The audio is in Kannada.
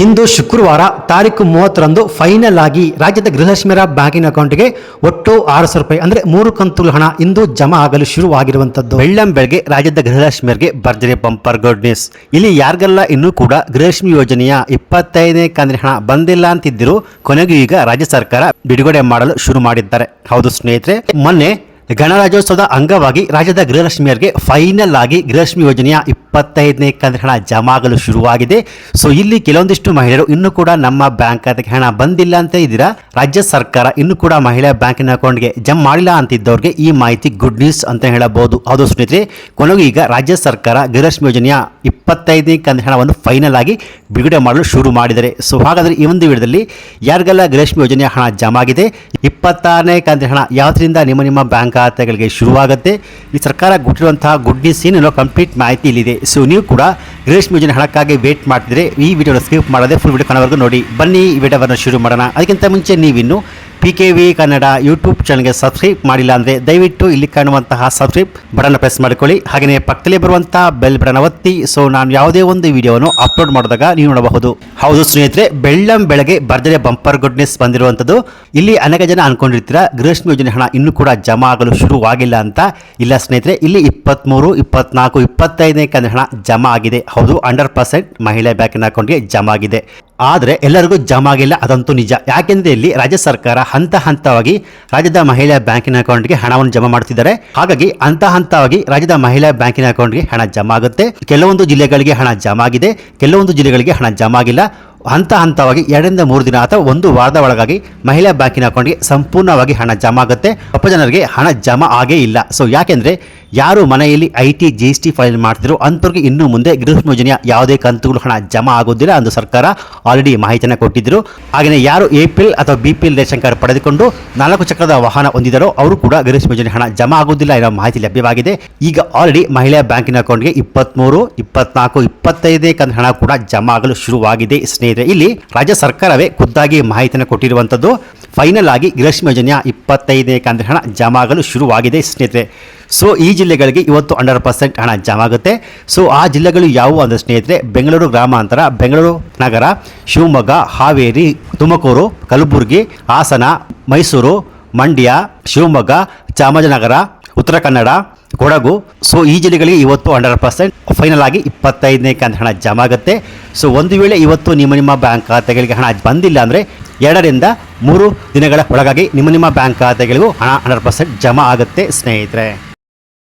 ಇಂದು ಶುಕ್ರವಾರ ತಾರೀಕು ಮೂವತ್ತರಂದು ಫೈನಲ್ ಆಗಿ ರಾಜ್ಯದ ಗೃಹಲಕ್ಷ್ಮಿರ ಬ್ಯಾಂಕಿನ ಅಕೌಂಟ್ಗೆ ಒಟ್ಟು ಆರು ಸಾವಿರ ರೂಪಾಯಿ, ಅಂದರೆ ಮೂರು ಕಂತುಗಳ ಹಣ ಇಂದು ಜಮಾ ಆಗಲು ಶುರುವಾಗಿರುವಂಥದ್ದು ಬೆಳ್ಳಂ ಬೆಳಗ್ಗೆ ರಾಜ್ಯದ ಗೃಹಲಕ್ಷ್ಮಿಯರಿಗೆ ಭರ್ಜರಿ ಬಂಪರ್ ಗುಡ್ ನ್ಯೂಸ್ ಇಲ್ಲಿ ಯಾರಿಗೆಲ್ಲ ಇನ್ನೂ ಕೂಡ ಗೃಹಲಕ್ಷ್ಮಿ ಯೋಜನೆಯ ಇಪ್ಪತ್ತೈದನೇ ಕಂದಿನ ಹಣ ಬಂದಿಲ್ಲ ಅಂತಿದ್ದರೂ ಕೊನೆಗೂ ಈಗ ರಾಜ್ಯ ಸರ್ಕಾರ ಬಿಡುಗಡೆ ಮಾಡಲು ಶುರು ಮಾಡಿದ್ದಾರೆ. ಹೌದು ಸ್ನೇಹಿತರೆ, ಮೊನ್ನೆ ಗಣರಾಜ್ಯೋತ್ಸವದ ಅಂಗವಾಗಿ ರಾಜ್ಯದ ಗೃಹಲಕ್ಷ್ಮಿಯರಿಗೆ ಫೈನಲ್ ಆಗಿ ಗೃಹಲಕ್ಷ್ಮಿ ಯೋಜನೆಯ ಇಪ್ಪತ್ತೈದನೇ ಕಂತಿನ ಹಣ ಜಮಾ ಆಗಲು ಶುರುವಾಗಿದೆ. ಸೊ ಇಲ್ಲಿ ಕೆಲವೊಂದಿಷ್ಟು ಮಹಿಳೆಯರು ಇನ್ನೂ ಕೂಡ ನಮ್ಮ ಬ್ಯಾಂಕ್ ಖಾತೆಗೆ ಹಣ ಬಂದಿಲ್ಲ ಅಂತ ಇದ್ದೀರಾ? ರಾಜ್ಯ ಸರ್ಕಾರ ಇನ್ನೂ ಕೂಡ ಮಹಿಳಾ ಬ್ಯಾಂಕಿನ ಅಕೌಂಟ್ಗೆ ಜಮಾ ಮಾಡಿಲ್ಲ ಅಂತಿದ್ದವ್ರಿಗೆ ಈ ಮಾಹಿತಿ ಗುಡ್ ನ್ಯೂಸ್ ಅಂತ ಹೇಳಬಹುದು. ಹೌದು ಸ್ನೇಹಿತರೆ, ಕೊನೆಗೂ ಈಗ ರಾಜ್ಯ ಸರ್ಕಾರ ಗೃಹಲಕ್ಷ್ಮಿ ಯೋಜನೆಯ ಇಪ್ಪತ್ತೈದನೇ ಕಂತಿನ ಹಣವನ್ನು ಫೈನಲ್ ಆಗಿ ಬಿಡುಗಡೆ ಮಾಡಲು ಶುರು ಮಾಡಿದ್ದಾರೆ ಸೊ ಹಾಗಾದರೆ ಈ ಒಂದು ವಿಡಿಯೋದಲ್ಲಿ ಯಾರಿಗೆಲ್ಲ ಗೃಹಲಕ್ಷ್ಮಿ ಯೋಜನೆಯ ಹಣ ಜಮಾ ಆಗಿದೆ ಇಪ್ಪತ್ತಾರನೇ ಕಂತಿನ ಹಣ ಯಾವ್ದರಿಂದ ನಿಮ್ಮ ನಿಮ್ಮ ಬ್ಯಾಂಕ್ ಖಾತೆಗಳಿಗೆ ಶುರುವಾಗುತ್ತೆ ಈ ಸರ್ಕಾರ ಕೊಟ್ಟಿರುವಂತಹ ಗುಡ್ ನ್ಯೂಸ್ ಏನೇನೋ ಕಂಪ್ಲೀಟ್ ಮಾಹಿತಿ ಇಲ್ಲಿದೆ. ಸೊ ನೀವು ಕೂಡ ಗೃಹಲಕ್ಷ್ಮಿ ಯೋಜನೆ ಹಣಕ್ಕಾಗಿ ವೇಟ್ ಮಾಡ್ತಿದ್ರೆ ಈ ವಿಡಿಯೋನ ಸ್ಕಿಪ್ ಮಾಡದೆ ಫುಲ್ ವಿಡಿಯೋ ಕಾಣೋವರೆಗೂ ನೋಡಿ. ಬನ್ನಿ ಈ ವಿಡಿಯೋವನ್ನು ಶುರು ಮಾಡೋಣ. ಅದಕ್ಕಿಂತ ಮುಂಚೆ ನೀವಿನ್ನು P K V Kannada YouTube ಚಾನಲ್ಗೆ ಸಬ್ಸ್ಕ್ರೈಬ್ ಮಾಡಿಲ್ಲ ಅಂದರೆ ದಯವಿಟ್ಟು ಇಲ್ಲಿ ಕಾಣುವಂತಹ ಸಬ್ಸ್ಕ್ರೈಬ್ ಬಟನ್ ಪ್ರೆಸ್ ಮಾಡಿಕೊಳ್ಳಿ. ಹಾಗೆಯೇ ಪಕ್ಕದಲ್ಲಿ ಬರುವಂತಹ ಬೆಲ್ ಬಟನ್ ಒತ್ತಿ. ಸೊ ನಾನು ಯಾವುದೇ ಒಂದು ವಿಡಿಯೋವನ್ನು ಅಪ್ಲೋಡ್ ಮಾಡಿದಾಗ ನೀವು ನೋಡಬಹುದು. ಹೌದು ಸ್ನೇಹಿತರೆ, ಬೆಳ್ಳಂ ಬೆಳಗ್ಗೆ ಭರ್ಜರಿ ಬಂಪರ್ ಗುಡ್ನೆಸ್ ಬಂದಿರುವಂಥದ್ದು. ಇಲ್ಲಿ ಅನೇಕ ಜನ ಅನ್ಕೊಂಡಿರ್ತೀರಾ ಗೃಹಲಕ್ಷ್ಮಿ ಯೋಜನೆ ಹಣ ಇನ್ನೂ ಕೂಡ ಜಮಾ ಆಗಲು ಶುರುವಾಗಿಲ್ಲ ಅಂತ. ಇಲ್ಲ ಸ್ನೇಹಿತರೆ, ಇಲ್ಲಿ ಇಪ್ಪತ್ತ್ಮೂರು ಇಪ್ಪತ್ನಾಲ್ಕು, ಇಪ್ಪತ್ತೈದನೇ ಕಂದ ಹಣ ಜಮಾ ಆಗಿದೆ. ಹೌದು, ಹಂಡ್ರೆಡ್ ಪರ್ಸೆಂಟ್ ಮಹಿಳೆ ಬ್ಯಾಂಕಿನ ಅಕೌಂಟ್ಗೆ ಜಮಾ ಆಗಿದೆ. ಆದರೆ ಎಲ್ಲರಿಗೂ ಜಮಾ ಆಗಿಲ್ಲ, ಅದಂತೂ ನಿಜ. ಯಾಕೆಂದರೆ ಇಲ್ಲಿ ರಾಜ್ಯ ಸರ್ಕಾರ ಹಂತ ಹಂತವಾಗಿ ರಾಜ್ಯದ ಮಹಿಳಾ ಬ್ಯಾಂಕಿನ ಅಕೌಂಟ್ಗೆ ಹಣವನ್ನು ಜಮಾ ಮಾಡ್ತಿದ್ದಾರೆ. ಹಾಗಾಗಿ ಹಂತ ಹಂತವಾಗಿ ರಾಜ್ಯದ ಮಹಿಳಾ ಬ್ಯಾಂಕಿನ ಅಕೌಂಟ್ಗೆ ಹಣ ಜಮಾ ಆಗುತ್ತೆ. ಕೆಲವೊಂದು ಜಿಲ್ಲೆಗಳಿಗೆ ಹಣ ಜಮಾ ಆಗಿದೆ, ಕೆಲವೊಂದು ಜಿಲ್ಲೆಗಳಿಗೆ ಹಣ ಜಮಾ ಆಗಿಲ್ಲ. ಹಂತ ಹಂತವಾಗಿ ಎರಡರಿಂದ ಮೂರು ದಿನ ಅಥವಾ ಒಂದು ವಾರದ ಒಳಗಾಗಿ ಮಹಿಳಾ ಬ್ಯಾಂಕಿನ ಅಕೌಂಟ್ಗೆ ಸಂಪೂರ್ಣವಾಗಿ ಹಣ ಜಮಾ ಆಗುತ್ತೆ. ಅಪ್ಪ ಜನರಿಗೆ ಹಣ ಜಮಾ ಆಗೇ ಇಲ್ಲ. ಸೊ ಯಾಕೆಂದ್ರೆ ಯಾರು ಮನೆಯಲ್ಲಿ I T G S T file ಮಾಡ್ತಿದ್ರು ಅಂಥವ್ರಿಗೆ ಇನ್ನು ಮುಂದೆ ಗೃಹ ಯೋಜನೆಯ ಯಾವುದೇ ಕಂತುಗಳು ಹಣ ಜಮಾ ಆಗೋದಿಲ್ಲ ಎಂದು ಸರ್ಕಾರ ಆಲ್ರೆಡಿ ಮಾಹಿತಿಯನ್ನು ಕೊಟ್ಟಿದ್ದರು ಹಾಗೆಯೇ ಯಾರು ಎ ಪಿ ಎಲ್ ಅಥವಾ B P L ration card ಪಡೆದುಕೊಂಡು ನಾಲ್ಕು ಚಕ್ರದ ವಾಹನ ಹೊಂದಿದರೋ ಅವರು ಕೂಡ ಗೃಹ ಯೋಜನೆ ಹಣ ಜಮಾ ಆಗೋದಿಲ್ಲ ಎನ್ನುವ ಮಾಹಿತಿ ಲಭ್ಯವಾಗಿದೆ. ಈಗ ಆಲ್ರೆಡಿ ಮಹಿಳಾ ಬ್ಯಾಂಕಿನ ಅಕೌಂಟ್ಗೆ ಇಪ್ಪತ್ತ್ಮೂರು ಇಪ್ಪತ್ನಾಲ್ಕು ಇಪ್ಪತ್ತೈದನೇ ಕಂತು ಹಣ ಕೂಡ ಜಮಾ ಆಗಲು ಶುರುವಾಗಿದೆ. ಸ್ನೇಹಿತರೆ, ಇಲ್ಲಿ ರಾಜ್ಯ ಸರ್ಕಾರವೇ ಖುದ್ದಾಗಿ ಮಾಹಿತಿಯನ್ನು ಕೊಟ್ಟಿರುವಂಥದ್ದು. ಫೈನಲ್ ಆಗಿ ಗೃಹ ಯೋಜನೆಯ ಇಪ್ಪತ್ತೈದನೇ ಕಂತ ಹಣ ಜಮಾ ಆಗಲು ಶುರುವಾಗಿದೆ. ಸ್ನೇಹಿತರೆ ಸೊ ಈ ಜಿಲ್ಲೆಗಳಿಗೆ ಇವತ್ತು ಹಂಡ್ರೆಡ್ ಪರ್ಸೆಂಟ್ ಹಣ ಜಮಾ ಆಗುತ್ತೆ ಸೊ ಆ ಜಿಲ್ಲೆಗಳು ಯಾವುವು ಅಂದರೆ ಸ್ನೇಹಿತರೆ, ಬೆಂಗಳೂರು ಗ್ರಾಮಾಂತರ, ಬೆಂಗಳೂರು ನಗರ, ಶಿವಮೊಗ್ಗ, ಹಾವೇರಿ, ತುಮಕೂರು, ಕಲಬುರಗಿ, ಹಾಸನ, ಮೈಸೂರು, ಮಂಡ್ಯ, ಶಿವಮೊಗ್ಗ, ಚಾಮರಾಜನಗರ, ಉತ್ತರ ಕನ್ನಡ, ಕೊಡಗು. ಸೊ ಈ ಜಿಲ್ಲೆಗಳಿಗೆ ಇವತ್ತು ಹಂಡ್ರೆಡ್ ಪರ್ಸೆಂಟ್ ಫೈನಲ್ ಆಗಿ ಇಪ್ಪತ್ತೈದನೇ ಕಂತು ಹಣ ಜಮಾ ಆಗುತ್ತೆ ಸೊ ಒಂದು ವೇಳೆ ಇವತ್ತು ನಿಮ್ಮ ನಿಮ್ಮ ಬ್ಯಾಂಕ್ ಖಾತೆಗಳಿಗೆ ಹಣ ಬಂದಿಲ್ಲ ಅಂದರೆ ಎರಡರಿಂದ ಮೂರು ದಿನಗಳ ಒಳಗಾಗಿ ನಿಮ್ಮ ನಿಮ್ಮ ಬ್ಯಾಂಕ್ ಖಾತೆಗಳಿಗೂ ಹಣ ಹಂಡ್ರೆಡ್ ಪರ್ಸೆಂಟ್ ಜಮಾ ಆಗುತ್ತೆ ಸ್ನೇಹಿತರೆ.